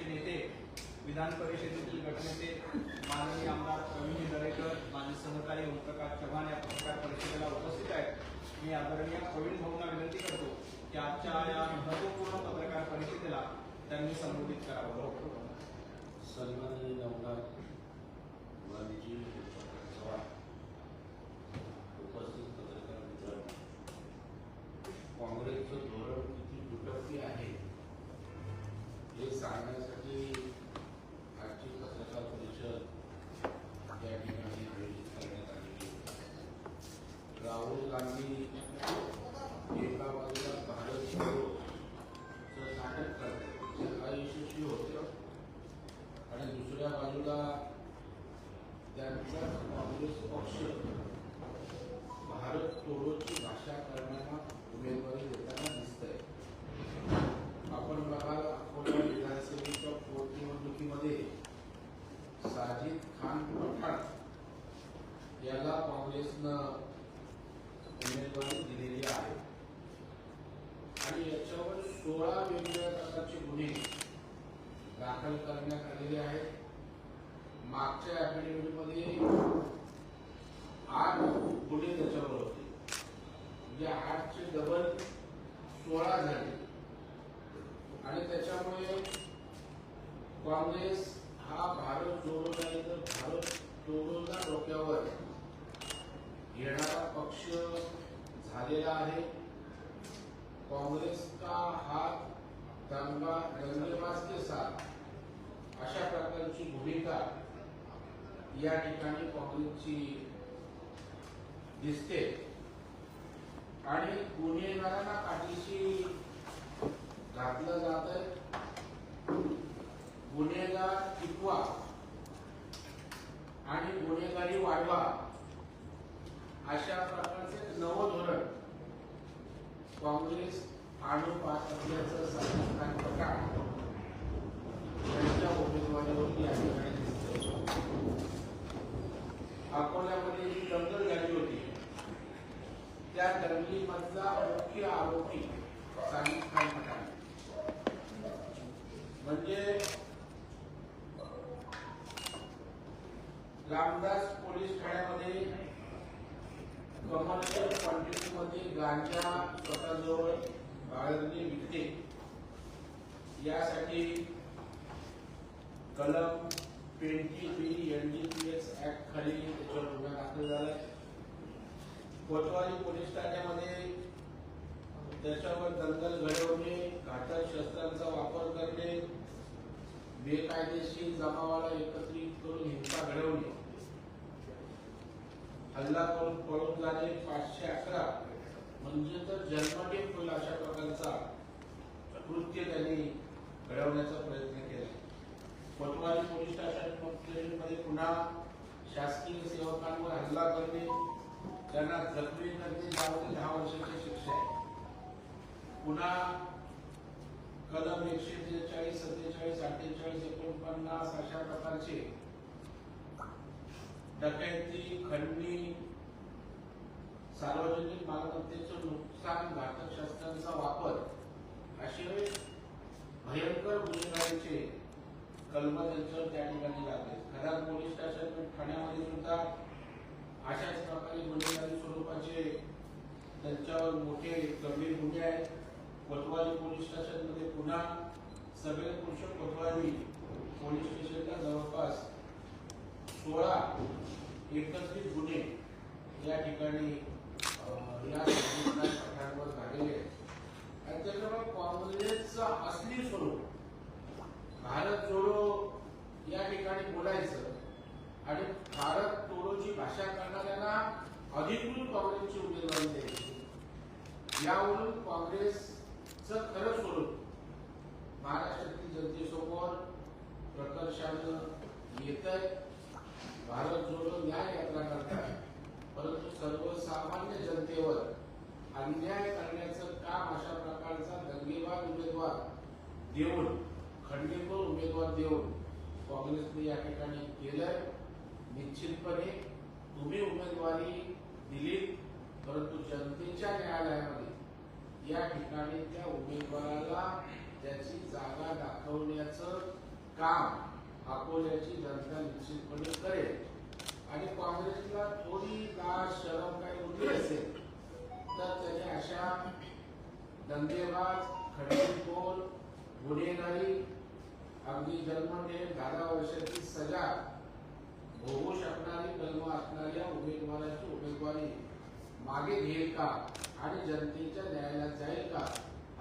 आमचे नेते विधान परिषदेतील गटनेते माननीय आमदार प्रवीण दरेकर माझे सहकारी ओमप्रकाश चव्हाण या पत्रकार परिषदेला उपस्थित आहेत. मी आदरणीय प्रवीण भाऊंना विनंती करतो की आजच्या या महत्त्वपूर्ण पत्रकार परिषदेला त्यांनी संबोधित करावं. सन्माननीय आमदार गांधीजी चव्हाण उपस्थित पत्रकार मित्रांनो काँग्रेसचं धोरण किती दुटप्पी आहे? हे सांगण्यासाठी आजची पत्रकार परिषद या ठिकाणी आयोजित करण्यात आलेली राहुल गांधी एका बाजूला भारत जोडोचं नाटक करतात. अयशस्वी होतं. आणि दुसऱ्या बाजूला त्यांचा काँग्रेस पक्ष भारत तोडोची भाषा करण्याला उमेदवारी देताना दिसतंय आपण बघाल अकोला विधानसभेच्या पोटनिवडणुकीमध्ये साजिद खान पठाण याला काँग्रेसनं उमेदवारी दिलेली आहे आणि याच्यावर सोळा वेगवेगळ्या प्रकारचे गुन्हे दाखल करण्यात आलेले आहेत मागच्या अकॅडमीमध्ये आठ गुन्हे त्याच्यावर होते म्हणजे आठचे डबल सोळा झाले आणि त्याच्यामुळे काँग्रेस हा भारत जोडो नाही तर भारत जोडोला डोक्यावर येणारा पक्ष झालेला आहे. काँग्रेसचा हात दंगा दंगेबाज के साथ. अशा प्रकारची भूमिका या ठिकाणी काँग्रेसची दिसते. आणि गुन्हेगारांना काठीशी घातलं जात आहे. गुन्हेगार टिकवा आणि गुन्हेगारी वाढवा. अशा प्रकारचे नवं धोरण काँग्रेस आणून पाहत असल्याचं साजिद प्रकार त्यांच्या उमेदवारीवर या ठिकाणी अकोल्यामध्ये जी दंगल झाली होती त्या दंगलीमधला मुख्य आरोपी साजिद खान पठाण म्हणजे रामदास पोलीस ठाण्यामध्ये कमर्शियल क्वांटिटीमध्ये गांजा स्वतःजवळ बाळगणे विकते. यासाठी कलम ट्वेंटी बी एनडीपीएस ऍक्ट खाली त्याच्यावर गुन्हा दाखल झालाय. कोतवाली पोलीस ठाण्यामध्ये त्याच्यावर दंगल घडवणे घातक शस्त्रांचा वापर करणे बेकायदेशीर जमावाला एकत्रित करून हिंसा घडवणे. हल्ला करून पळून जाणे पाचशे अकरा. म्हणजे तर जन्मठेप होईल अशा प्रकारचा कृत्य त्यांनी घडवण्याचा प्रयत्न केला. कोतवाली पोलीस स्टेशनमध्ये पुन्हा शासकीय सेवकांवर हल्ला करणे त्यांना जखमी करणे त्यामध्ये दहा वर्षाची शिक्षा आहे. पुन्हा कलम एकशे त्रेचाळीस सत्तेचाळीस अठ्ठेचाळीस एकोणपन्नास अशा प्रकारचे डकैती खंडणी सार्वजनिक मालमत्तेचं नुकसान घातक शस्त्रांचा वापर असे भयंकर गुन्हेगारीचे कलम त्यांच्यावर त्या ठिकाणी लागले. खराब पोलीस स्टेशन ठाण्यामध्ये सुद्धा अशाच प्रकारे गुन्हेगारी स्वरूपाचे त्यांच्यावर मोठे गंभीर गुन्हे आहेत. कोतवाली पोलीस स्टेशनमध्ये पुन्हा सगळे पुरुष कोतवाली पोलीस स्टेशनला जवळपास सोळा एकत्रित गुन्हे या ठिकाणी या झालेले आहेत. आणि त्याच्यामुळे काँग्रेसचं असली स्वरूप भारत जोडो या ठिकाणी बोलायचं आणि भारत तोडोची भाषा करणाऱ्यांना अधिकृत काँग्रेसची उमेदवारी द्यायची. यावरून काँग्रेसचं खरं स्वरूप महाराष्ट्रातील जनतेसमोर प्रकर्षानं येत आहे भारत जोडो न्याय यात्रा करतात. परंतु सर्वसामान्य जनतेवर अन्याय करण्याचं काम अशा प्रकारचा दंगेबाज उमेदवार देऊन खंडीखोर उमेदवार देऊन काँग्रेसने या ठिकाणी केलंय. निश्चितपणे तुम्ही उमेदवारी दिली परंतु जनतेच्या न्यायालयामध्ये या ठिकाणी त्या उमेदवाराला त्याची जागा दाखवण्याचं काम अकोल्याची जनता निश्चितपणे करेल आणि काँग्रेसला थोडी लाज शरम काही उरली असेल तर त्याने अशा धंदेबाज खडकीखोर गुन्हेगारी अगदी जन्मठे दहा वर्षाची सजा भोगू शकणारी कलम असणाऱ्या उमेदवाराची उमेदवारी मागे घेईल का आणि जनतेच्या न्यायालयात जाईल का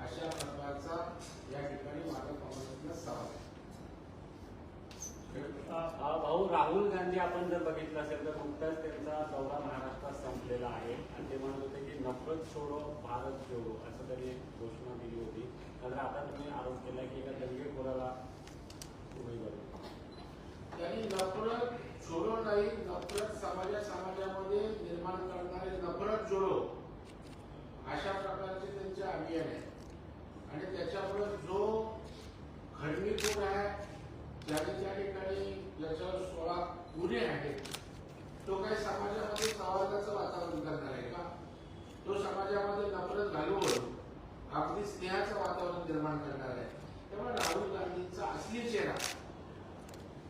अशा प्रकारचा या ठिकाणी माझा काँग्रेसला सवाल आहे. भाऊ राहुल गांधी आपण जर बघितलं असेल तर नुकताच त्यांचा दौरा महाराष्ट्रात संपलेला आहे. आणि ते म्हणत होते की नफरत छोडो भारत जोडो असं त्यांनी एक घोषणा दिली होती. तर आता तुम्ही आरोप केला की एका दंगेखोराला उमेदवारी त्यांनी नफरत छोडो नाही नफरत समाजा समाजामध्ये निर्माण करणारे नफरत जोडो. अशा प्रकारचे त्यांचे अभियान आहे. आणि त्याच्यामुळे जो खंडणीखोर आहे ज्याने त्या ठिकाणी ज्याच्यावर सोळा गुन्हे आहेत तो काही समाजामध्ये संवादाचं वातावरण करणार आहे का? तो समाजामध्ये नफरत घालवून आपली स्नेहाचं वातावरण निर्माण करणार आहे. त्यामुळे राहुल गांधींचा असली चेहरा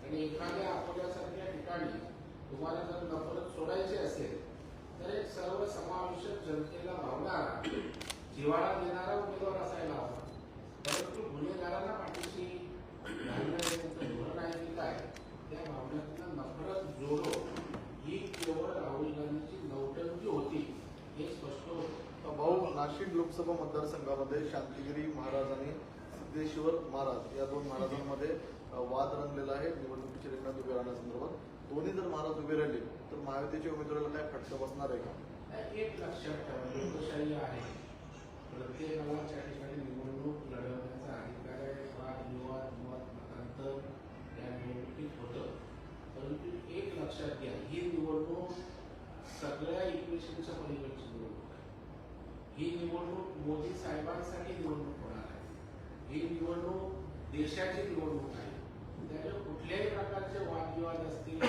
आणि एखाद्या आपल्यासारख्या ठिकाणी तुम्हाला जर नफरत सोडायची असेल तर एक सर्व समावेशक जनतेला भावणारा जिव्हाळा देणारा उमेदवार असायला हवा. परंतु गुन्हेगारांना पाठीशी घालणारे त्यांचं धोरण आहे की काय त्या नफरत जोडो ही केवळ राहुल गांधीची नौटंकी होती. हे स्पष्ट होतं. भाऊ नाशिक लोकसभा मतदारसंघामध्ये शांतिगिरी महाराज आणि सिद्धेश्वर महाराज या दोन महाराजांमध्ये वाद रंगलेला आहे. निवडणुकीच्या रिंगणात उभे राहण्यासंदर्भात. दोन्ही जर महाराज उभे राहिले तर महायुतीच्या उमेदवाराला काय फटका बसणार आहे का? एक लक्षात ठेवा लोकशाही आहे. प्रत्येकाला त्या ठिकाणी निवडणूक लढवण्याचा अधिकार आहे वाद विवाद मत मतांतर या होतं. परंतु एक लक्षात घ्या ही निवडणूक सगळ्या इक्वेशनच्या पलीकडची निवडणूक आहे. ही निवडणूक मोदी साहेबांसाठी निवडणूक होणार आहे. ही निवडणूक देशाची निवडणूक आहे. त्यामुळे कुठल्याही प्रकारचे वादविवाद असतील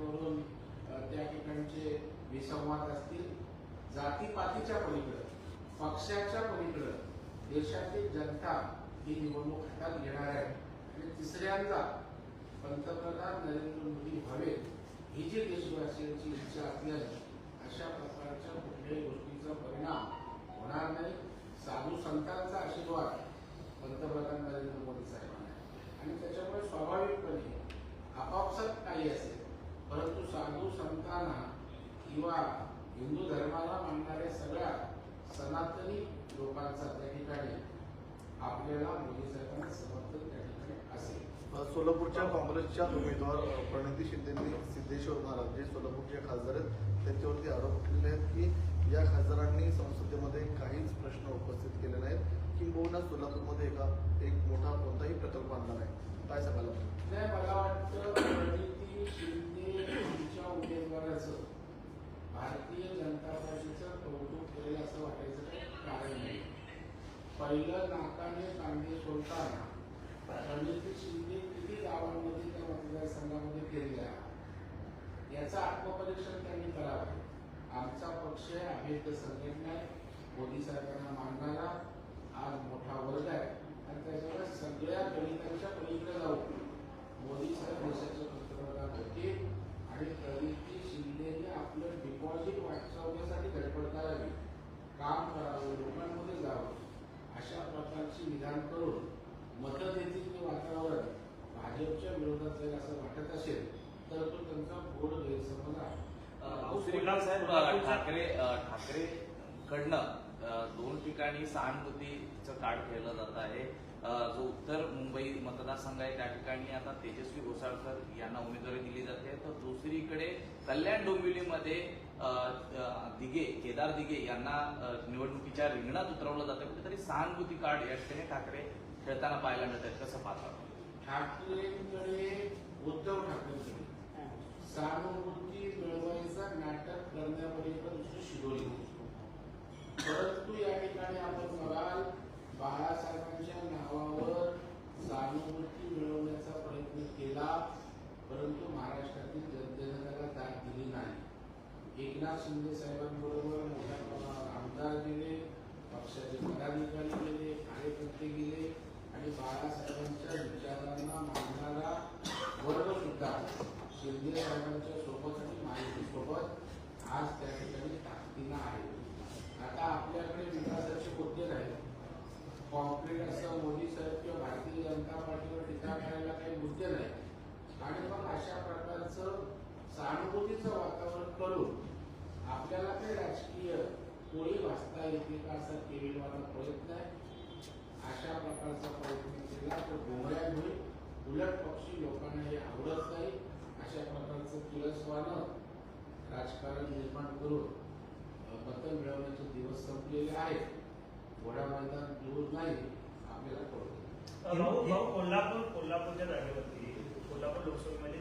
वरून त्या ठिकाणचे विसंवाद असतील जातीपातीच्या पलीकडं पक्षाच्या पलीकडं देशातील जनता ही निवडणूक हातात घेणार आहे. आणि तिसऱ्यांदा पंतप्रधान नरेंद्र मोदी व्हावे ही जी देशवासियांची इच्छा असल्याने अशा प्रकारच्या कुठल्याही गोष्टीचा परिणाम होणार नाही. साधू संतांचा आशीर्वाद पंतप्रधान नरेंद्र मोदी साहेबांना आणि त्याच्यामुळे स्वाभाविकपणे आपापसात काही असेल परंतु साधू संतांना किंवा हिंदू धर्माला मानणाऱ्या सगळ्या सनातनी लोकांचा त्या ठिकाणी आपल्याला मोदी साहेबांना समर्थन त्या ठिकाणी असेल. सोलापूरच्या काँग्रेसच्या उमेदवार प्रणिती शिंदेंनी सिद्धेश्वर महाराज जे सोलापूरचे खासदार आहेत त्यांच्यावरती आरोप केलेले आहेत की या खासदारांनी संसदेमध्ये काहीच प्रश्न उपस्थित केले नाहीत. किंबहुना सोलापूरमध्ये एका एक मोठा कोणताही प्रकल्प आणला नाही. काय सांगायला मला वाटतं शिंदे भारतीय जनता पार्टीचं कौतुक केलं असं वाटायचं काही कारण नाही. पहिलं नाकाने कांदे सोडताना प्रणिती शिंदे किती गावांमध्ये त्या मतदारसंघामध्ये फिरल्या याचं आत्मपरीक्षण त्यांनी करावं आमचा पक्ष आहे अभेद्य संघटना आहे मोदी साहेबांना मानणारा आज मोठा वर्ग आहे आणि त्याच्यामुळे सगळ्या गणितांच्या पलीकडे जाऊ मोदी साहेब देशाचे पंतप्रधान होते आणि प्रणिती शिंदेने आपलं डिपॉझिट वाचवण्यासाठी धडपड करावी काम करावं लोकांमध्ये जावं अशा प्रकारची विधान करून मतं देतील ते वातावरण भाजपच्या विरोधात जाईल असं वाटत असेल तर तो त्यांचा घोर गैरसमज आहे. साहेब ठाकरे ठाकरे कडनं दोन ठिकाणी सहानुभूतीचं कार्ड केलं जात आहे. जो उत्तर मुंबई मतदारसंघ आहे त्या ठिकाणी आता तेजस्वी घोसाळकर यांना उमेदवारी दिली जाते. तर दुसरीकडे कल्याण डोंबिवलीमध्ये दिघे केदार दिघे यांना निवडणुकीच्या रिंगणात उतरवलं जातं. कुठेतरी सहानुभूती कार्ड या ठिकाणी ठाकरे खेळताना पाहायला मिळत आहेत कसं पाहता ठाकरेंकडे उद्धव ठाकरेंकडे सहानुभूती मिळवायचा नाटक करण्यापर्यंत होती. परंतु या ठिकाणी आपण बघाल बाळासाहेबांच्या नावावर सहानुभूती मिळवण्याचा प्रयत्न केला परंतु महाराष्ट्रातील जनतेने त्याला दाद दिली नाही. एकनाथ शिंदे साहेबांबरोबर मोठ्या प्रमाणावर आमदार गेले पक्षाचे पदाधिकारी गेले कार्यकर्ते गेले आणि बाळासाहेबांच्या विचारांना मानणारा शिंदे साहेबांच्या सोबत आणि माहिती सोबत आज त्या ठिकाणी ताकदीनं आहे. आता आपल्याकडे विकासाचे मुद्दे नाही कॉन्क्रीट असं मोदी साहेब किंवा भारतीय जनता पार्टीवर टीका करायला काही मुद्दे नाही. आणि मग अशा प्रकारचं सहानुभूतीचं वातावरण करून आपल्याला काही राजकीय पोळी वाचता येते का असा केलेला प्रयत्न आहे. अशा प्रकारचा प्रयत्न केला तर गोंधळ्या होईल उलट पक्षी लोकांना हे आवडत नाही. अशा प्रकारचं किळसवानं राजकारण निर्माण करून अ, मतं मिळवण्याचे दिवस संपलेले आहेत. घोडा मैदान दूर नाही आपल्याला कळतो. भाऊ भाऊ कोल्हापूर कोल्हापूरच्या जागेवरती कोल्हापूर लोकसभेमध्ये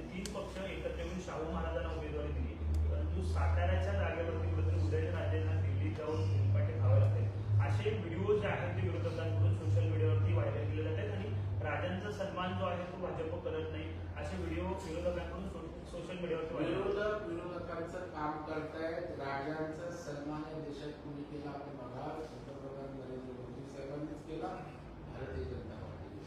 सन्मान जो आहे तो भाजप करत नाही. असे व्हिडिओ विरोधकांकडून सोशल मीडियावर विरोधक विरोधकांचं काम करतायत. राजांचा सन्मान या देशात कुणी केला? आपण बघा पंतप्रधान नरेंद्र मोदी साहेबांनीच केला. भारतीय जनता पार्टी.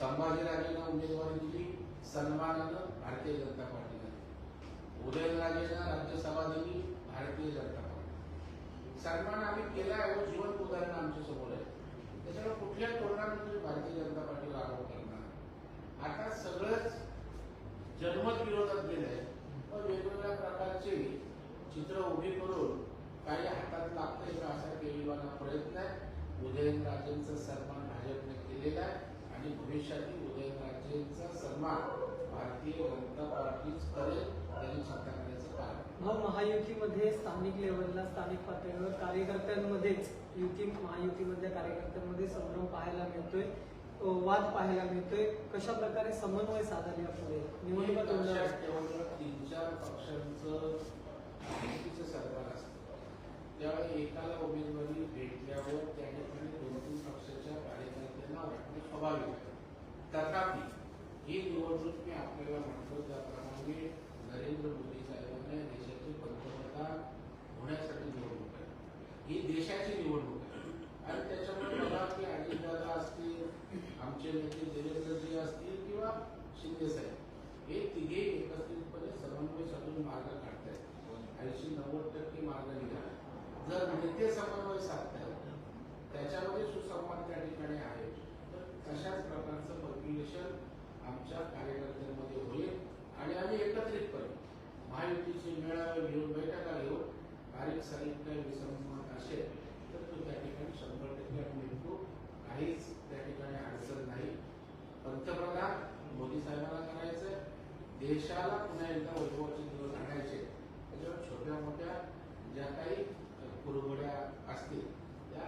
संभाजीराजेंना उमेदवारी दिली. सन्मानानं भारतीय जनता पार्टीने उदयनराजेंना राज्यसभा दिली. भारतीय जनता पार्टी. सन्मान आम्ही केलाय. व जिवंत उदाहरण आमच्यासमोर आहे त्याच्यामुळे कुठल्या तोरणामध्ये भारतीय जनता पार्टीला आरोप आता सगळंच जनमत विरोधात गेलंय. पण वेगवेगळ्या प्रकारचे चित्र उभी करून काही हातात लागतंय का असा केलेला प्रयत्न आहे. उदयनराजेंचा सन्मान भाजपने केलेला आहे आणि भविष्यातील उदयनराजेंचा सन्मान भारतीय जनता पार्टीच करेल त्यांनी सत्ता करण्याचं कारण मग महायुतीमध्ये स्थानिक लेवलला स्थानिक पातळीवर कार्यकर्त्यांमध्येच युती महायुतीमधल्या कार्यकर्त्यांमध्ये संभ्रम पाहायला मिळतोय. वाद पाहायला मिळतोय. कशा प्रकारे समन्वय साधायला पुढे निवडणुका. ठेवणं तीन चार पक्षांचं सरकार असतं त्यावेळी एकाला उमेदवारी भेटल्यावर त्या ठिकाणी दोन तीन पक्षाच्या कार्यकर्त्यांना वाटणं स्वाभाविक तथापि ही निवडणूक मी आपल्याला म्हटलं त्याप्रमाणे नरेंद्र मोदी साहेबांना देशाचे पंतप्रधान होण्यासाठी निवडणूक आहे ही देशाची निवडणूक आहे आणि त्याच्यामुळे बघा की अजितदादा असतील आमचे नेते देवेंद्रजी असतील किंवा शिंदे साहेब हे तिघे एकत्रितपणे समन्वय साधून मार्ग काढतायत ऐंशी नव्वद टक्के मार्ग निघाला जर समन्वय साधतात त्याच्यामध्ये सुसंवाद त्या ठिकाणी आहे. तर तशाच प्रकारचं पॉप्युलेशन आमच्या कार्यकर्त्यांमध्ये होईल आणि आम्ही एकत्रितपणे महायुतीचे मेळावे घेऊन बैठका घेऊन बारीक सारीक काही विसंवाद असेल तर तो त्या ठिकाणी शंभर टक्के मिळतो काहीच त्या ठिकाणी अडचण नाही. पंतप्रधान मोदी साहेबांना करायचंय देशाला पुन्हा एकदा वैभवाचे दिवस आणायचे त्याच्यावर छोट्या मोठ्या ज्या काही कुरबड्या असतील त्या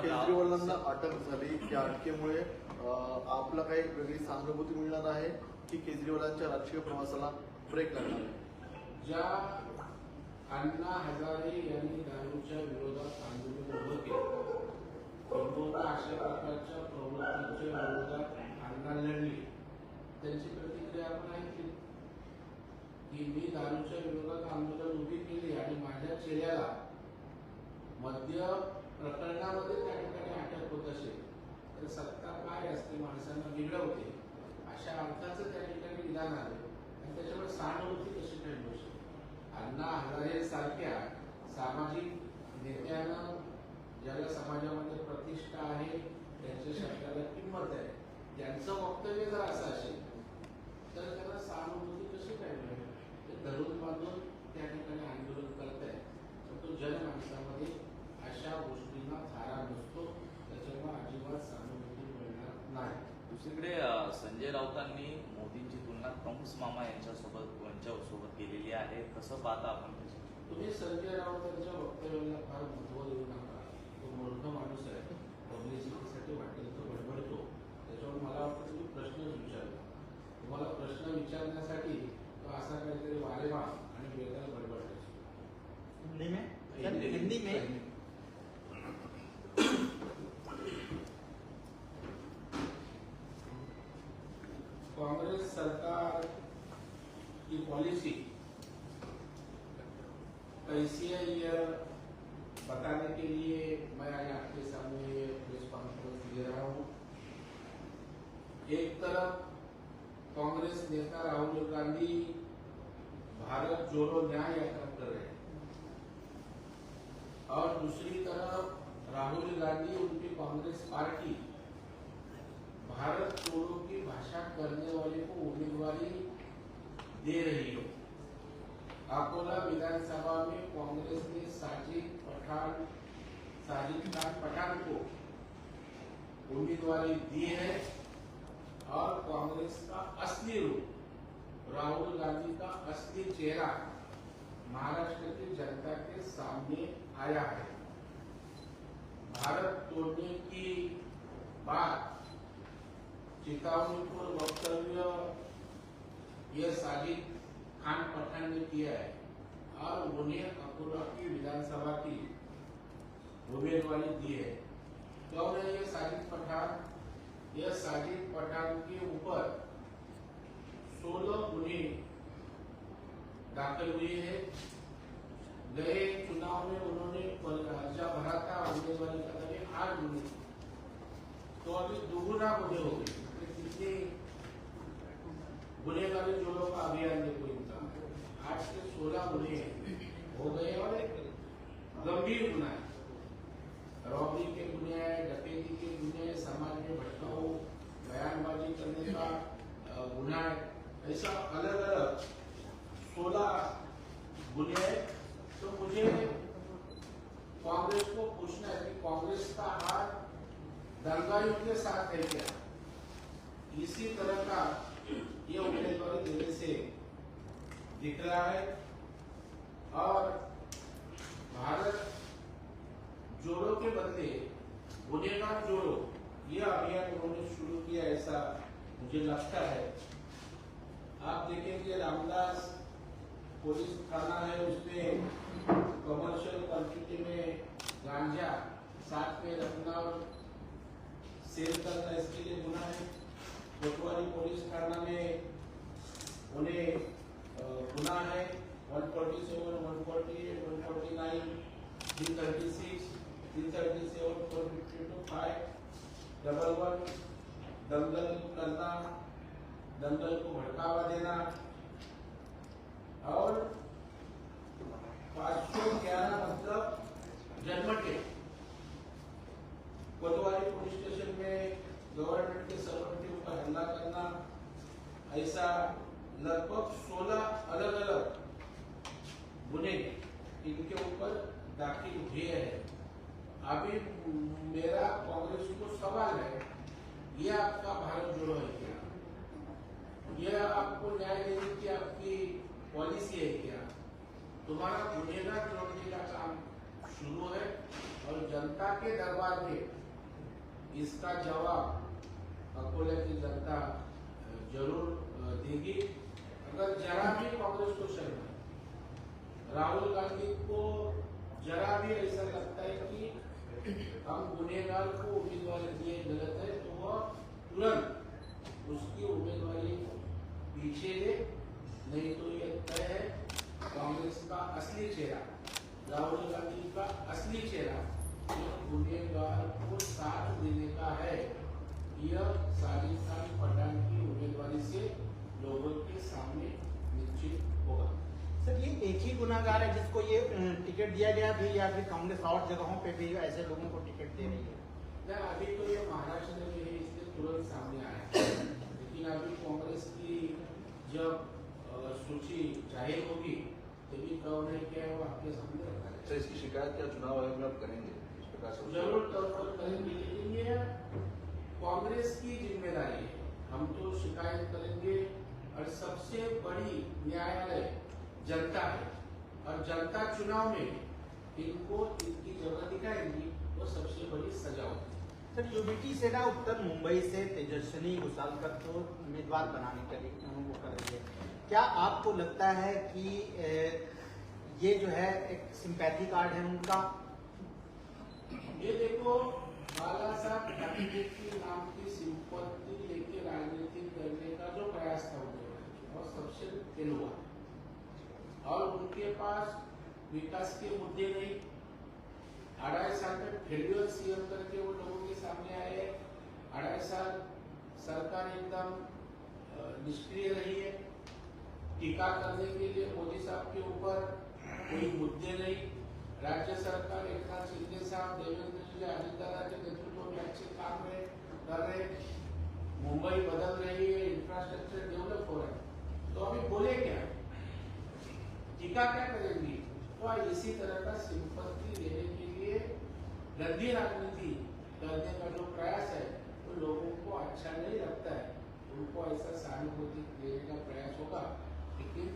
केजरीवालांना अटक झाली. त्या अटकेमुळे आपला काही वेगळी सहानुभूती मिळणार आहे की केजरीवालांच्या राजकीय प्रवासाला ब्रेक लागणार आहे? ज्या अण्णा हजारे यांनी दारूच्या विरोधात आंदोलन उभं केलं किंबहुना अशा प्रकारच्या प्रवृत्तीच्या विरोधात अण्णा लढली त्यांची प्रतिक्रिया आपण ऐकली की मी दारूच्या विरोधात आंदोलन उभी केली आणि माझ्या चेहऱ्याला मध्य प्रकरणामध्ये त्या ठिकाणी अटक होत असेल तर सत्ता काय असते माणसांना बिघडवते अशा अर्थाचं त्या ठिकाणी विधान आलं. आणि त्याच्यामुळे सहानुभूती कशी काय मिळू शकते अण्णा हजारे सारख्या सामाजिक नेत्यानं ज्याला समाजामध्ये प्रतिष्ठा आहे त्यांच्या शब्दाला किंमत आहे. त्यांचं वक्तव्य जर असं असेल तर त्याला सहानुभूती कशी काय मिळेल? धरून बांधून त्या ठिकाणी आंदोलन करत आहे तर तो जनमानसामध्ये अशा गोष्टींना थारा नसतो. त्याच्यामुळे अजिबात सहानुभूती मिळणार नाही. दुसरीकडे संजय राऊतांनी मोदींची तुलना कंस मामा यांच्यासोबत यांच्यासोबत केलेली आहे. कसं पाहता आपण? तुम्ही संजय राऊत यांच्या वक्तव्याला फार महत्त्व देऊ नका तो मूर्ख माणूस आहे. पब्लिसिटीसाठी वाटेल तो बडबडतो. त्याच्यामुळे मला वाटतं तुम्ही प्रश्नच विचारला. तुम्हाला प्रश्न विचारण्यासाठी असा काहीतरी वारेवा आणि वेगळा बडबडायची हिंदी में? हिंदी में खान पठान को उम्मीदवारी दी है और कांग्रेस का असली रूप, राहुल गांधी का असली चेहरा महाराष्ट्र की जनता के सामने आया है। भारत तोड़ने की बात, चेतावनीपूर्ण वक्तव्य यह साजिद खान पठान ने किया है और उन्हें अकोला की विधानसभा की उम्मीदवारी दी है। कौन है ये साजिद पठान? यह साजिद पठान के ऊपर सोलह गुने दाखिल हुए हैं। गए चुनाव में उन्होंने पर्चा भरा था उम्मीदवारी का था आठ गुने। तो अभी दोगुना गुने हो गए। तो कितने गुनेगारी जोड़ों का अभियान देखो इनका? आठ से सोलह गुने हो। गए और गंभीर गुना है। रॉबरी के गुने हैं डकैती के गुने समाज में भटकाऊ बयानबाजी करने का गुना है। ऐसा अलग अलग सोलह गुने तो मुझे कांग्रेस को पूछना है कि कांग्रेस का हाथ दंगाइयों के साथ है क्या? इसी तरह का ये उम्मीदवारी देने से दिख रहा है। और भारत जोड़ो के बदले गुनेगार जोड़ो ये अभियान उन्होंने शुरू किया ऐसा मुझे लगता है। आप देखेंगे रामदास पुलिस थाना है उसमें कमर्शियल क्वांटिटी में गांजा साथ में रखना और सेल करना इसके लिए गुना है। कोतवाली पुलिस थाना में उन्हें गुना है। 147, 148, 149, 336, 337, 452, 5, डबल वन दंगल करना दंगल को भड़कावा देना और पाँच सौ ग्यारह मतलब जन्मटे कोतवाली पुलिस स्टेशन में गवर्नमेंट के सर्वेंट के ऊपर हमला करना ऐसा लगभग 16 अलग अलग गुने इनके ऊपर दाखिल हुए हैं। अभी मेरा कांग्रेस को सवाल है, ये आपका भारत जोड़ो है क्या? ये आपको न्याय देने की आपकी पॉलिसी है क्या? तुम्हारा गुनेगार जोड़ने का काम शुरू है और जनता के दरबार में इसका जवाब अकोले की जनता ज़रूर देगी। अगर जरा भी कांग्रेस को शर्म राहुल गांधी को जरा भी ऐसा लगता है कि हम गुनेगार को उम्मीदवार दिए, गलत है तो वह तुरंत उसकी उम्मीदवारी पीछे ले, नहीं तो ये तय है, कांग्रेस का असली चेहरा, राहुल गांधी का असली चेहरा, जो गुनेगार को साथ देने का है, यह साजिद खान पठान की उम्मीदवारी से लोगों के सामने निश्चित होगा। सर ये एक ही गुनागार है जिसको ये टिकट दिया गया भी या फिर कांग्रेस और जगहों पे भी ऐसे लोगों को टिकट दे रही है? ना अभी तो ये महाराष्ट्र में है इसलिए तुरंत सामने आया है। लेकिन अभी कांग्रेस की जब सूची ज़ाहिर होगी तभी कौन है क्या है वो आपके सामने रखा सर है इसकी शिकायत क्या चुनाव आयोग में आप करेंगे? इस प्रकार से ज़रूर तौर पर करेंगे लेकिन ये कांग्रेस की ज़िम्मेदारी है। हम तो शिकायत करेंगे और सबसे बड़ी न्यायालय जनता है। और जनता चुनाव में इनको इनकी जगह दिखाएगी वो सबसे बड़ी सजा होगी सर यूबीटी सेना उत्तर मुंबई से तेजस्विनी घुसालकर को उम्मीदवार बनाने के लिए वो कर रही है? क्या आपको लगता है कि ये जो है एक सिंपैथी कार्ड है उनका? ये देखो बाला साहब ठाकरे की नाम की संपत्ति लेके राजनीति करने का जो प्रयास था और सबसे फेल हुआ। और उनके पास विकास के मुद्दे नहीं। अढ़ाई साल में फेल्यूर सीएम करके वो लोगों के सामने आए। अढ़ाई साल सरकार एकदम निष्क्रिय रही है। टीका करने के लिए मोदी साहब के ऊपर कोई मुद्दे नहीं। राज्य सरकार एक नाथ शिंदे साहब देवेंद्र जी आदित्यनाथ के नेतृत्व में अच्छे काम में कर रहे मुंबई बदल रही है इंफ्रास्ट्रक्चर डेवलप हो रहा है। तो अभी बोले क्या? टीका क्या करेंगी? तो इसी तरह का सिंपत्ति देने के लिए गंदी राजनीति करने का जो प्रयास है, वो तो लोगों को अच्छा नहीं लगता है। उनको ऐसा सहानुभूति देने का प्रयास होगा, लेकिन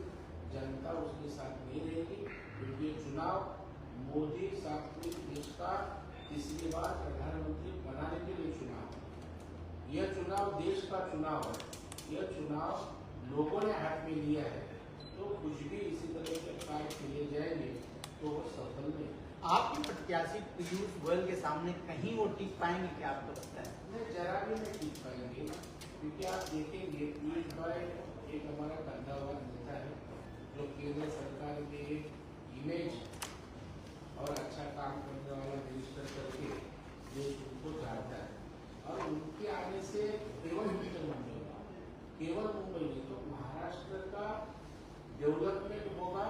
जनता उसके साथ नहीं रहेगी। क्योंकि चुनाव, मोदी साथ देश का तीसरी बार प्रधानमंत्री बनाने के लिए चुनाव। यह चुनाव देश का चुनाव है। यह चुनाव लोगों ने हाथ में लिया है तो कुछ भी इसी तरह के कार्य किए जाएँगे तो वो सफल नहीं आपके प्रत्याशी पीयूष गोयल के सामने कहीं वो टिक पाएँगे क्या आपको लगता है? नहीं, जरा भी नहीं टिक पाएँगे। क्योंकि आप देखेंगे पीयूष भाई एक हमारा कंधावार नेता है, जो केंद्र सरकार के इमेज और अच्छा काम करने वाला मिनिस्टर करके देश उनको जानता है। और उनके आने से केवल मुंबई का, केवल मुंबई नहीं तो महाराष्ट्र का डेवलपमेंट होगा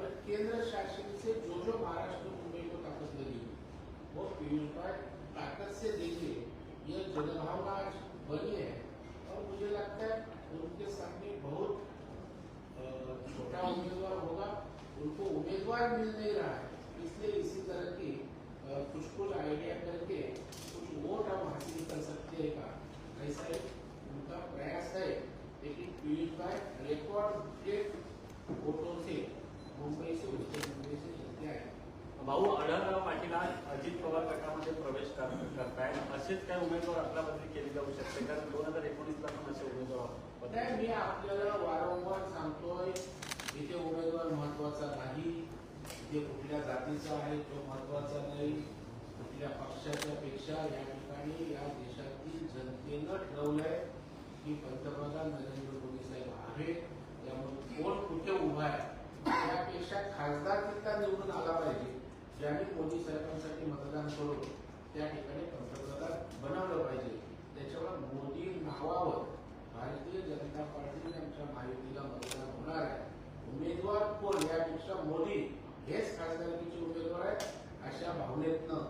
और केंद्र शासन से जो जो महाराष्ट्र मुंबई को ताकत लगी वो पीयूष भाई ताकत से देंगे ये जनभावना आज बनी है। और मुझे लगता है उनके सामने बहुत छोटा उम्मीदवार होगा, उनको उम्मीदवार मिल नहीं रहा है। इसलिए इसी तरह की कुछ कुछ आइडिया करके कुछ वोट हम हासिल कर सकते हैं का। ऐसा एक उनका प्रयास है। लेकिन पीयूष भाई रिकॉर्ड वोटों से मुंबई से मुंबई से भाऊ आढळराव पाटील आज अजित पवार गटामध्ये प्रवेश कर- करतायत असेच काय उमेदवार आपल्या बदली केली जाऊ शकते. कारण दोन हजार एकोणीसला पण असे उमेदवार मी आपल्याला वारंवार सांगतोय इथे उमेदवार महत्त्वाचा नाही. इथे कुठल्या जातीचा आहे तो महत्त्वाचा नाही. कुठल्या पक्षाच्या पेक्षा या ठिकाणी या देशातील जनतेनं ठरवलंय की पंतप्रधान नरेंद्र मोदी साहेब आहेत. त्यामुळे कोण कुठे उभा आहे त्यापेक्षा खासदार तितका निवडून आला पाहिजे ज्याने मोदी सरकारसाठी मतदान करून त्या ठिकाणी पंतप्रधान बनवलं पाहिजे. त्याच्यावर मोदी नावावर भारतीय जनता पार्टी आमच्या महायुतीला मतदान होणार आहे. उमेदवार कोण यापेक्षा मोदी हेच खासदारकीचे उमेदवार आहेत अशा भावनेतनं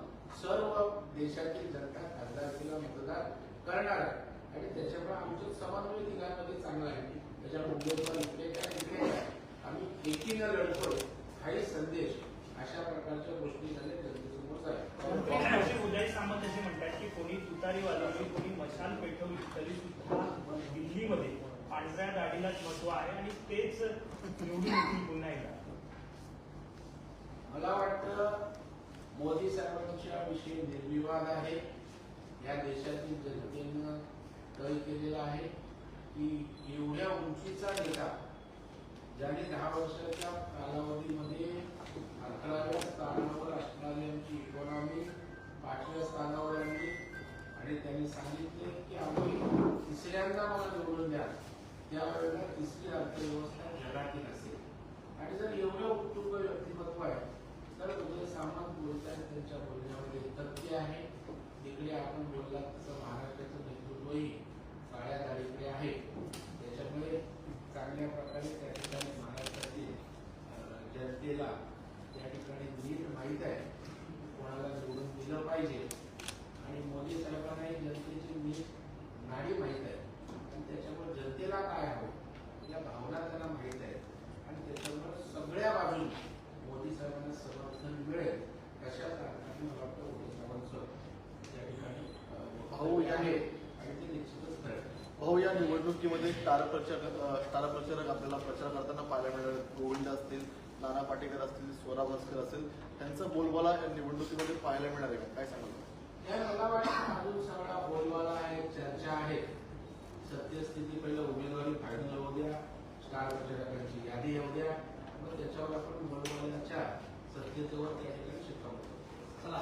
सर्व देशातील जनता खासदारकीला मतदान करणार आहे. आणि त्याच्यामुळे आमचं समन्वय तिघांमध्ये चांगला आहे. त्याच्यामुळे उमेदवार इकडे काय इकडे काय आम्ही एकीनं लढतोय. हाही संदेश. अशा प्रकारच्या गोष्टी झाल्या जनतेसमोर त्यादिवशी उदय सामंत असे म्हणतात की कोणी तुतारी वाजवली कोणी मशाल पेटवली तरी सुद्धा दिल्लीमध्ये पांढऱ्या दाढीलाच महत्त्व आहे आणि तेच निवडून पुन्हा एकदा मला वाटतं मोदी साहेबांच्या विषयी निर्विवाद आहे. या देशातील जनतेनं तय केलेला आहे की एवढ्या उंचीचा नेता ज्याने दहा वर्षाच्या कालावधीमध्ये अकराव्या स्थानावर असणारी आमची इकॉनॉमी पाचव्या स्थानावर आणली. आणि त्यांनी सांगितले की आम्ही तिसऱ्यांदा मला निवडून द्या. त्यावेळेला तिसरी अर्थव्यवस्था जगातील असेल. आणि जर एवढं उत्तुंग व्यक्तिमत्व आहे तर उदय सामंत बोलताना त्यांच्या बोलण्यामध्ये तथ्य आहे तिकडे आपण बोललात तसं महाराष्ट्राचं नेतृत्वही काळ्या दाढीकडे आहे. त्याच्यामुळे चांगल्या प्रकारे त्या ठिकाणी महाराष्ट्रातील जनतेला त्या ठिकाणी नीट माहीत आहे कोणाला निवडून दिलं पाहिजे आणि मोदी साहेबांनाही जनतेची नीट नाडी माहीत आहे आणि त्याच्यामुळे जनतेला काय हवं या भावना त्यांना माहीत आहेत आणि त्याच्यामुळे सगळ्या बाजून मोदी साहेबांना समर्थन मिळेल अशा कारणाने मला वाटतं मोदी साहेबांचं त्या ठिकाणी अं, भाऊ, वक्तव्य या- आहे आणि ते निश्चितच ठरेल भाऊ या निवडणुकीमध्ये स्टार प्रचारक स्टार प्रचारक आपल्याला प्रचार करताना पाहायला मिळाले. गोविंद असतील नाना पाटेकर असतील स्वरा भास्कर असेल त्यांचा बोलबाला या निवडणुकीमध्ये पाहायला मिळाले का? काय सांगाल? मला वाटतं अजून सगळा बोलवाला आहे चर्चा आहे सत्यस्थिती पहिलं उमेदवारी फायनल होऊ द्या स्टार प्रचारकांची यादी येऊ द्या. मग त्याच्यावर आपण बोलवाल्याच्या सत्यतेवर त्या ठिकाणी शिकवतो चला.